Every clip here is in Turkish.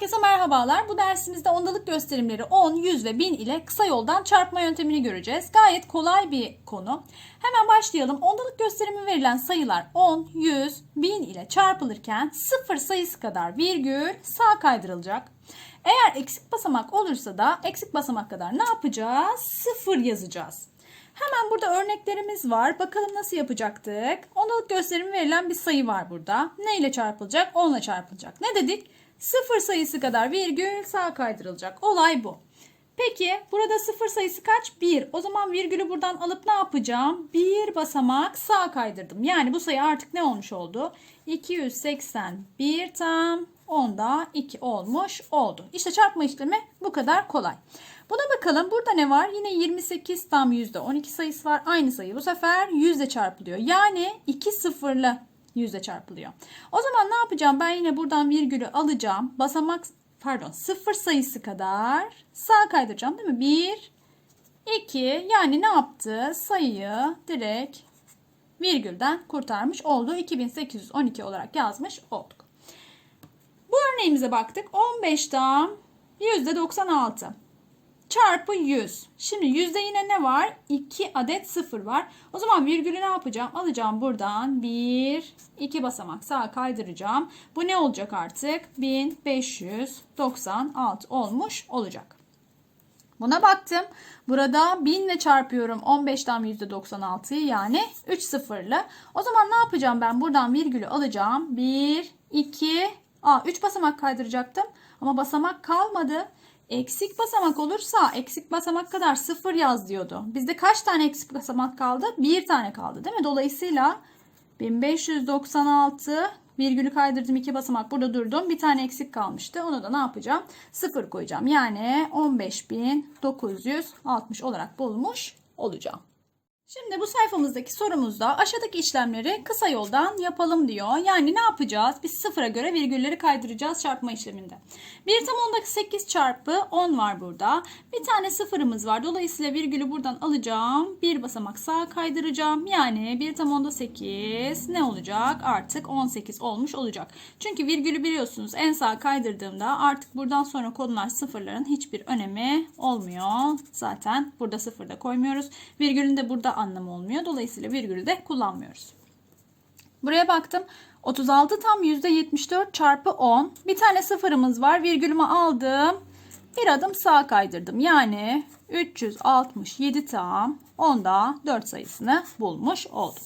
Herkese merhabalar. Bu dersimizde ondalık gösterimleri 10, 100 ve 1000 ile kısa yoldan çarpma yöntemini göreceğiz. Gayet kolay bir konu. Hemen başlayalım. Ondalık gösterimi verilen sayılar 10, 100, 1000 ile çarpılırken 0 sayısı kadar virgül sağa kaydırılacak. Eğer eksik basamak olursa da eksik basamak kadar ne yapacağız? 0 yazacağız. Hemen burada örneklerimiz var. Bakalım nasıl yapacaktık? Ondalık gösterimi verilen bir sayı var burada. Ne ile çarpılacak? 10 ile çarpılacak. Ne dedik? Sıfır sayısı kadar virgül sağa kaydırılacak. Olay bu. Peki burada sıfır sayısı kaç? 1. O zaman virgülü buradan alıp ne yapacağım? Bir basamak sağa kaydırdım. Yani bu sayı artık ne olmuş oldu? 281 tam 10'da 2 olmuş oldu. İşte çarpma işlemi bu kadar kolay. Buna bakalım. Burada ne var? Yine 28 tam %12 sayısı var. Aynı sayı bu sefer yüzle çarpılıyor. Yani 2 sıfırlı yüzle çarpılıyor. O zaman ne yapacağım? Ben yine buradan virgülü alacağım. Basamak pardon sıfır sayısı kadar sağa kaydıracağım değil mi? 1, 2 yani ne yaptı? Sayıyı direkt virgülden kurtarmış oldu. 2812 olarak yazmış olduk. Bu örneğimize baktık. 15'ten %96 çarpı 100. Şimdi yüzde yine ne var? 2 adet 0 var. O zaman virgülü ne yapacağım? Alacağım buradan 1, 2 basamak sağa kaydıracağım. Bu ne olacak artık? 1596 olmuş olacak. Buna baktım. Burada 1000 ile çarpıyorum 15'ten %96'yı yani 3 sıfırlı. O zaman ne yapacağım ben? Buradan virgülü alacağım. 1, 2, Aa, 3 basamak kaydıracaktım. Ama basamak kalmadı. Eksik basamak olursa eksik basamak kadar sıfır yaz diyordu. Bizde kaç tane eksik basamak kaldı? Bir tane kaldı değil mi? Dolayısıyla 1596 virgülü kaydırdım iki basamak burada durdum. Bir tane eksik kalmıştı. Onu da ne yapacağım? Sıfır koyacağım. Yani 15960 olarak bulmuş olacağım. Şimdi bu sayfamızdaki sorumuzda aşağıdaki işlemleri kısa yoldan yapalım diyor. Yani ne yapacağız? Biz sıfıra göre virgülleri kaydıracağız çarpma işleminde. 1 tam 10'daki 8 çarpı 10 var burada. Bir tane sıfırımız var. Dolayısıyla virgülü buradan alacağım. Bir basamak sağa kaydıracağım. Yani 1 tam 10'da 8 ne olacak? Artık 18 olmuş olacak. Çünkü virgülü biliyorsunuz en sağa kaydırdığımda artık buradan sonra konular sıfırların hiçbir önemi olmuyor. Zaten burada sıfır da koymuyoruz. Virgülün de burada anlamı olmuyor. Dolayısıyla virgülü de kullanmıyoruz. Buraya baktım. 36 tam %74 çarpı 10. Bir tane sıfırımız var. Virgülümü aldım. Bir adım sağa kaydırdım. Yani 367 tam 10'da 4 sayısını bulmuş oldum.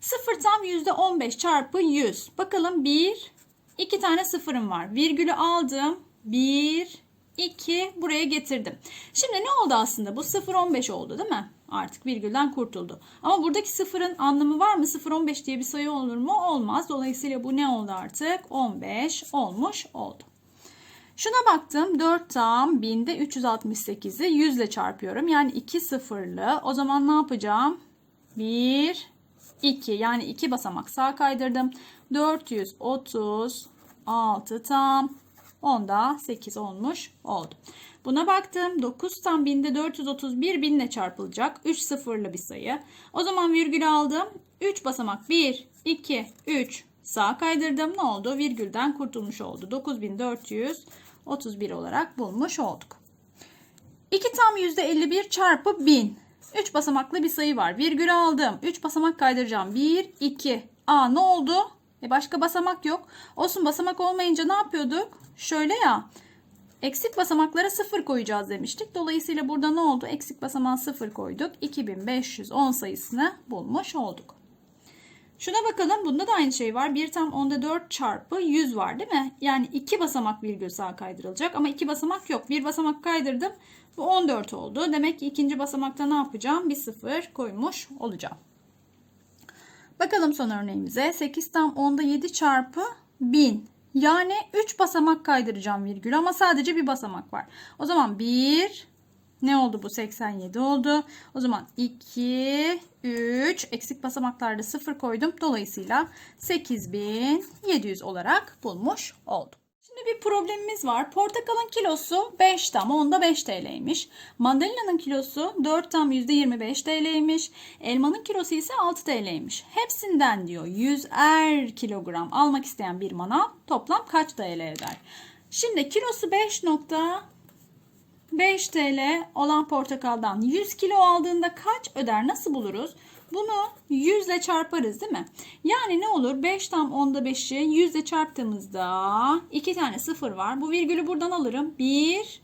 0 tam %15 çarpı 100. Bakalım 1, 2 tane sıfırım var. Virgülü aldım. 1, 2 buraya getirdim. Şimdi ne oldu aslında? Bu 0, 15 oldu değil mi? Artık virgülden kurtuldu. Ama buradaki sıfırın anlamı var mı? 0, 15 diye bir sayı olur mu? Olmaz. Dolayısıyla bu ne oldu artık? 15 olmuş oldu. Şuna baktım. 4 tam 1000'de 368'i 100 ile çarpıyorum. Yani 2 sıfırlı. O zaman ne yapacağım? 1, 2 yani 2 basamak sağa kaydırdım. 436 tam 10'da 8 olmuş oldu. Buna baktım. 9 tam 1000'de 431 1000 ile çarpılacak. 3 sıfırlı bir sayı. O zaman virgül aldım. 3 basamak 1, 2, 3 sağa kaydırdım. Ne oldu? Virgülden kurtulmuş oldu. 9431 olarak bulmuş olduk. 2 tam %51 çarpı 1000. 3 basamaklı bir sayı var. Virgül aldım. 3 basamak kaydıracağım. 1, 2. Aa ne oldu? E başka basamak yok. Olsun basamak olmayınca ne yapıyorduk? Şöyle ya. Eksik basamaklara 0 koyacağız demiştik. Dolayısıyla burada ne oldu? Eksik basamağa 0 koyduk. 2510 sayısını bulmuş olduk. Şuna bakalım. Bunda da aynı şey var. 1 tam 10'da 4 çarpı 100 var değil mi? Yani 2 basamak virgül sağa kaydırılacak. Ama 2 basamak yok. 1 basamak kaydırdım. Bu 14 oldu. Demek ki ikinci basamakta ne yapacağım? Bir 0 koymuş olacağım. Bakalım son örneğimize. 8 tam 10'da 7 çarpı 1000. Yani 3 basamak kaydıracağım virgül ama sadece bir basamak var. O zaman 1 ne oldu bu 87 oldu. O zaman 2 3 eksik basamaklarda 0 koydum. Dolayısıyla 8700 olarak bulmuş oldum. Şimdi bir problemimiz var. Portakalın kilosu 5 tam 10'da 5 TL'ymiş. Mandalina'nın kilosu 4 tam %25 TL'ymiş. Elmanın kilosu ise 6 TL'ymiş. Hepsinden diyor 100'er kilogram almak isteyen bir manav toplam kaç TL eder? Şimdi kilosu 5.5 TL olan portakaldan 100 kilo aldığında kaç öder? Nasıl buluruz? Bunu 100 ile çarparız değil mi? Yani ne olur? 5 tam onda 5'i 100 ile çarptığımızda 2 tane sıfır var. Bu virgülü buradan alırım. 1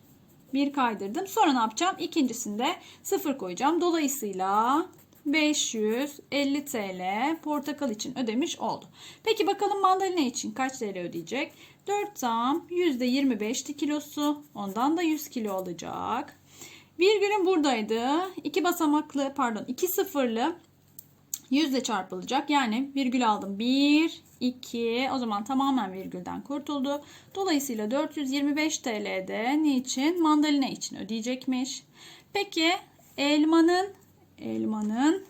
1 kaydırdım. Sonra ne yapacağım? İkincisinde 0 koyacağım. Dolayısıyla 550 TL portakal için ödemiş oldu. Peki bakalım mandalina için kaç TL ödeyecek? 4 tam %25'ti kilosu. Ondan da 100 kilo alacak. Virgülüm buradaydı. 2 basamaklı pardon 2 sıfırlı 100 ile çarpılacak. Yani virgül aldım. 1, 2. O zaman tamamen virgülden kurtuldu. Dolayısıyla 425 TL'de niçin? Mandalina için ödeyecekmiş. Peki elmanın elmanın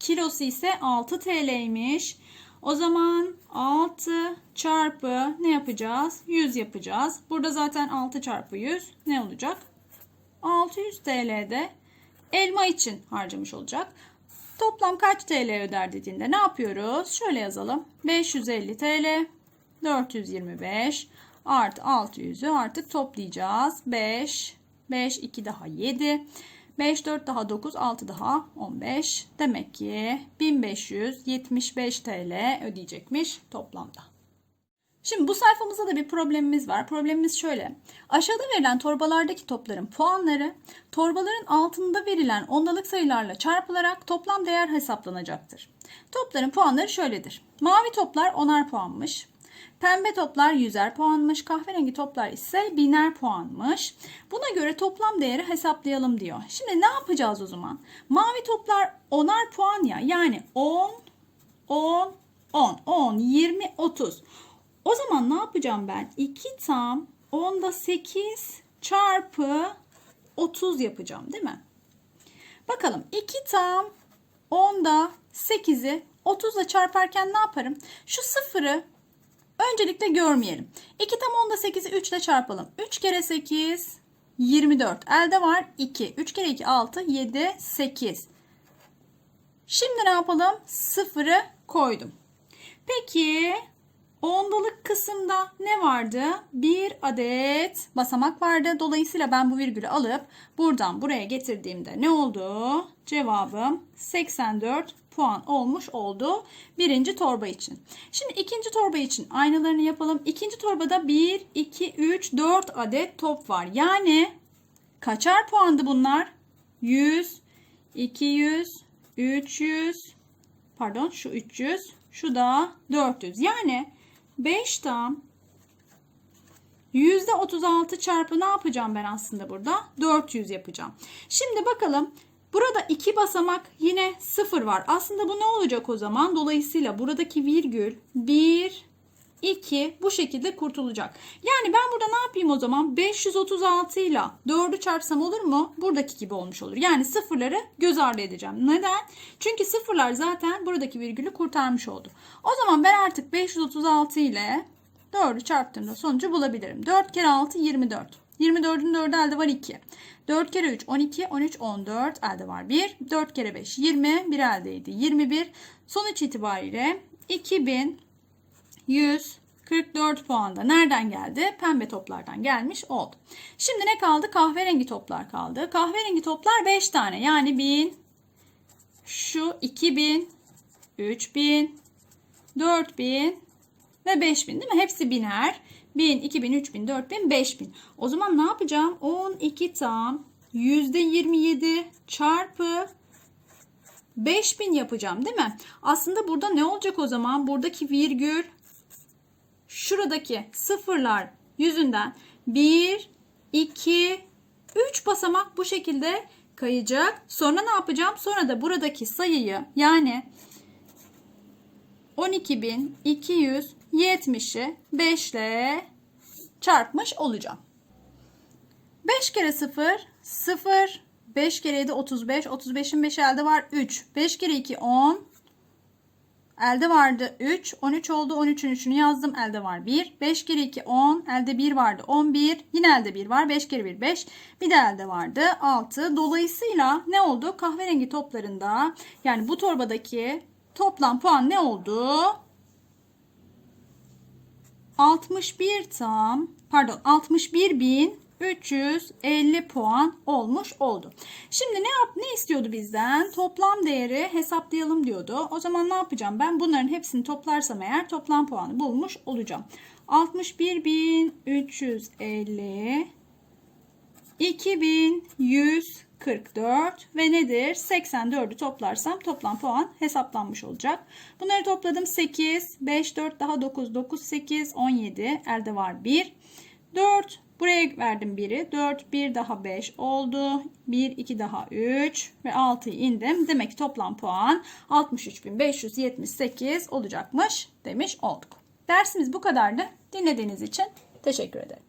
kilosu ise 6 TL'ymiş. O zaman 6 çarpı ne yapacağız? 100 yapacağız. Burada zaten 6 çarpı 100 ne olacak? 600 TL'de elma için harcamış olacak. Toplam kaç TL öder dediğinde ne yapıyoruz? Şöyle yazalım. 550 TL 425 artı 600'ü artık toplayacağız. 5 5 2 daha 7 5 4 daha 9 6 daha 15 demek ki 1575 TL ödeyecekmiş toplamda. Şimdi bu sayfamızda da bir problemimiz var. Problemimiz şöyle. Aşağıda verilen torbalardaki topların puanları torbaların altında verilen ondalık sayılarla çarpılarak toplam değer hesaplanacaktır. Topların puanları şöyledir. Mavi toplar 10'ar puanmış. Pembe toplar 100'er puanmış. Kahverengi toplar ise biner puanmış. Buna göre toplam değeri hesaplayalım diyor. Şimdi ne yapacağız o zaman? Mavi toplar 10'ar puan ya. Yani 10, 10, 10, 10, 20, 30. O zaman ne yapacağım ben? 2 tam 10'da 8 çarpı 30 yapacağım değil mi? Bakalım 2 tam 10'da 8'i 30 ile çarparken ne yaparım? Şu sıfırı öncelikle görmeyelim. 2 tam 10'da 8'i 3 ile çarpalım. 3 kere 8 24. Elde var 2. 3 kere 2 6 7 8. Şimdi ne yapalım? Sıfırı koydum. Peki Ondalık kısımda ne vardı? Bir adet basamak vardı. Dolayısıyla ben bu virgülü alıp buradan buraya getirdiğimde ne oldu? Cevabım 84 puan olmuş oldu birinci torba için. Şimdi ikinci torba için aynalarını yapalım. İkinci torbada 1, 2, 3, 4 adet top var. Yani kaçar puandı bunlar? 100, 200, 300, pardon şu 300, şu da 400. Yani 5 tam %36 çarpı ne yapacağım ben aslında burada? 400 yapacağım. Şimdi bakalım. Burada iki basamak yine 0 var. Aslında bu ne olacak o zaman? Dolayısıyla buradaki virgül 1, 2 bu şekilde kurtulacak. Yani ben burada ne yapayım o zaman? 536 ile 4'ü çarpsam olur mu? Buradaki gibi olmuş olur. Yani sıfırları göz ardı edeceğim. Neden? Çünkü sıfırlar zaten buradaki virgülü kurtarmış oldu. O zaman ben artık 536 ile 4'ü çarptığımda sonucu bulabilirim. 4 kere 6 24. 24'ün 4'ü elde var 2. 4 kere 3 12, 13, 14 elde var 1. 4 kere 5 20, 1 eldeydi 21. Sonuç itibariyle 2000 144 puanda nereden geldi? Pembe toplardan gelmiş oldu. Şimdi ne kaldı? Kahverengi toplar kaldı. Kahverengi toplar 5 tane. Yani 1000, şu 2000, 3000, 4000 ve 5000 değil mi? Hepsi biner. 1000, 2000, 3000, 4000, 5000. O zaman ne yapacağım? 12 tam %27 çarpı 5000 yapacağım değil mi? Aslında burada ne olacak o zaman? Buradaki virgül şuradaki sıfırlar yüzünden 1, 2, 3 basamak bu şekilde kayacak. Sonra ne yapacağım? Sonra da buradaki sayıyı yani 12.270'i 5 ile çarpmış olacağım. 5 kere 0 0 5 kere 7 35 35'in 5 elde var 3 5 kere 2 10 Elde vardı 3. 13 oldu. 13'ün 3'ünü yazdım. Elde var 1. 5 kere 2 10. Elde 1 vardı. 11. Yine elde 1 var. 5 kere 1 5. Bir de elde vardı 6. Dolayısıyla ne oldu? Kahverengi toplarında yani bu torbadaki toplam puan ne oldu? 61 tam pardon 61.350 puan olmuş oldu. Şimdi ne yap ne istiyordu bizden? Toplam değeri hesaplayalım diyordu. O zaman ne yapacağım? Ben bunların hepsini toplarsam eğer toplam puanı bulmuş olacağım. 61.350 2144 ve nedir? 84'ü toplarsam toplam puan hesaplanmış olacak. Bunları topladım 8, 5, 4 daha 9, 9, 8, 17. Elde var 1. 4, buraya verdim 1'i. 4, 1 daha 5 oldu. 1, 2 daha 3 ve 6'yı indim. Demek ki toplam puan 63.578 olacakmış demiş olduk. Dersimiz bu kadardı. Dinlediğiniz için teşekkür ederim.